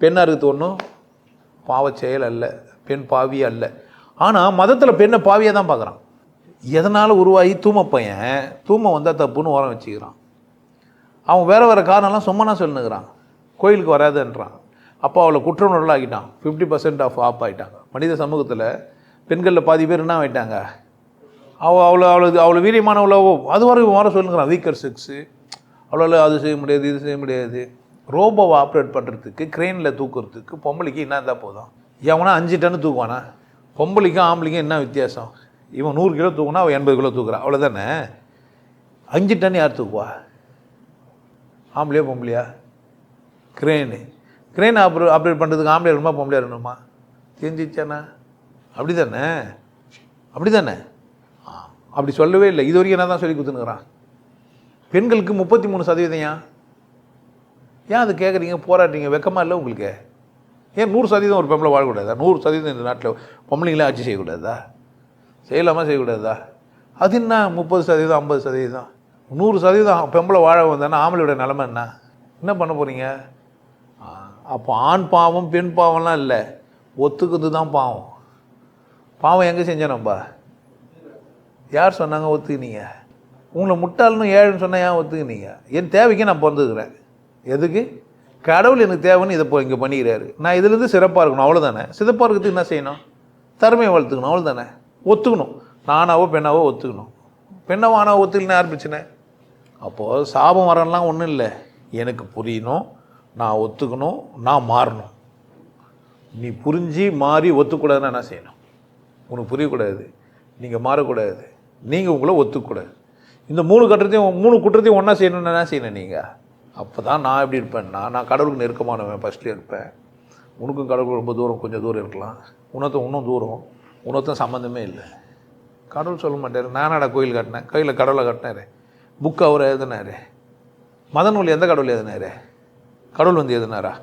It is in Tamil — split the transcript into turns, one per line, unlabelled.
பெண்ணாக இருக்கிறது ஒன்றும் பாவச் செயல் அல்ல பெண் பாவி அல்ல. ஆனால் மதத்தில் பெண்ணை பாவியாக தான் பார்க்குறான். எதனால் உருவாகி தூம பையன்? தூம வந்தால் தப்புன்னு ஓரம் வச்சுக்கிறான். அவன் வேறு வேறு காரணம்லாம் சும்மா சொல்லுங்கிறான். கோயிலுக்கு வராதுன்றான். அப்போ அவளை குற்றவுணர்வு ஆகிட்டான் ஃபிஃப்டி பர்சன்ட் ஆஃப் ஆப் ஆகிட்டாங்க மனித சமூகத்தில் பெண்களில் பாதி பேர் என்ன ஆகிட்டாங்க அவள் அவ்வளோ அவ்வளோ அவ்வளோ வீரியமானவளோ அது வரைக்கும் வர சொல்லுங்கிறான். வீக்கர் செக்ஸு அவ்வளோ அது செய்ய முடியாது இது செய்ய முடியாது. ரோபோவை ஆப்ரேட் பண்ணுறதுக்கு க்ரெயினில் தூக்குறதுக்கு பொம்பளைக்கு என்ன இருந்தால் போதும்? எவனா அஞ்சு டன்னு தூக்குவானா? பொம்பளைக்கும் ஆம்பளைக்கும் என்ன வித்தியாசம்? இவன் நூறு கிலோ தூக்குனா அவன் எண்பது கிலோ தூக்குறான். அவ்வளோதானே அஞ்சு டன் யார் தூக்குவா? ஆம்பளையா பொம்பளையா? க்ரெயினு க்ரெயின் ஆப்ரே ஆப்ரேட் பண்ணுறதுக்கு ஆம்பளை இருக்கணுமா பொம்பளையா இருக்கணுமா? தெரிஞ்சிச்சாண்ணா அப்படி தானே அப்படி தானே அப்படி சொல்லவே இல்லை. இது வரைக்கும் என்ன தான் சொல்லி கொடுத்துனுக்குறான் பெண்களுக்கு முப்பத்தி மூணு சதவீதம் ஏன் அது கேட்குறீங்க போராடுறீங்க? வெக்கமா இல்லை உங்களுக்கு? ஏன் நூறு சதவீதம் ஒரு பெம்பளை வாழக்கூடாதா? நூறு சதவீதம் இந்த நாட்டில் பொம்பளைங்களே ஆட்சி செய்யக்கூடாதா? செய்யலாமா செய்யக்கூடாதா? அது என்ன? முப்பது சதவீதம் ஐம்பது சதவீதம்? நூறு சதவீதம் பெம்பளை வாழ வந்தானா ஆம்பளையோட நிலமை என்ன? என்ன பண்ண போகிறீங்க அப்போ ஆண் பாவம் பெண் பாவம்லாம் இல்லை. ஒத்துக்குது தான் பாவம். பாவம் எங்கே செஞ்சோம் நம்ம? யார் சொன்னாங்க ஒத்துக்கினீங்க? உங்களை முட்டாள்னு ஏழுன்னு சொன்னால் ஏன் ஒத்துக்கினீங்க? என் தேவைக்கு நான் பிறந்துக்கிறேன் எதுக்கு? கடவுள் எனக்கு தேவைன்னு இதை இப்போ இங்கே பண்ணிக்கிறாரு. நான் இதுலேருந்து சிறப்பாக இருக்கணும் அவ்வளோதானே சிறப்பாக இருக்கிறதுக்கு என்ன செய்யணும்? திறமையை வளர்த்துக்கணும் அவ்வளோதானே ஒத்துக்கணும். நானாவோ பெண்ணாவோ ஒத்துக்கணும். பெண்ணாவோ ஆனாவோ ஒத்துக்கலன்னு அப்போது சாபம் வரலாம் ஒன்றும் இல்லை. எனக்கு புரியணும் நான் ஒத்துக்கணும் நான் மாறணும். நீ புரிஞ்சு மாறி ஒத்துக்கூடாதுன்னா என்ன செய்யணும்? உனக்கு புரியக்கூடாது. நீங்கள் மாறக்கூடாது. நீங்கள் உங்களை ஒத்துக்கூடாது. இந்த மூணு கட்டத்தையும் மூணு குற்றத்தையும் ஒன்றா செய்யணும்னு என்ன செய்யணும் நீங்கள் அப்போ தான் நான் எப்படி இருப்பேன்னா நான் கடவுளுக்கு நெருக்கமானவன் ஃபஸ்ட்டில் இருப்பேன். உனக்கும் கடவுள் ரொம்ப தூரம் கொஞ்சம் தூரம் இருக்கலாம். உனத்தும் இன்னும் தூரம். உனத்தும் சம்மந்தமே இல்லை. கடவுள் சொல்ல மாட்டார் நானாடா கோயில் கட்டினேன்? கையில் கடவுளை கட்டினாரு புக் அவர் எழுதினாரு? மத நூல் எந்த கடவுள் எழுதினாரு? கடவுள் வந்து எழுதினாரா?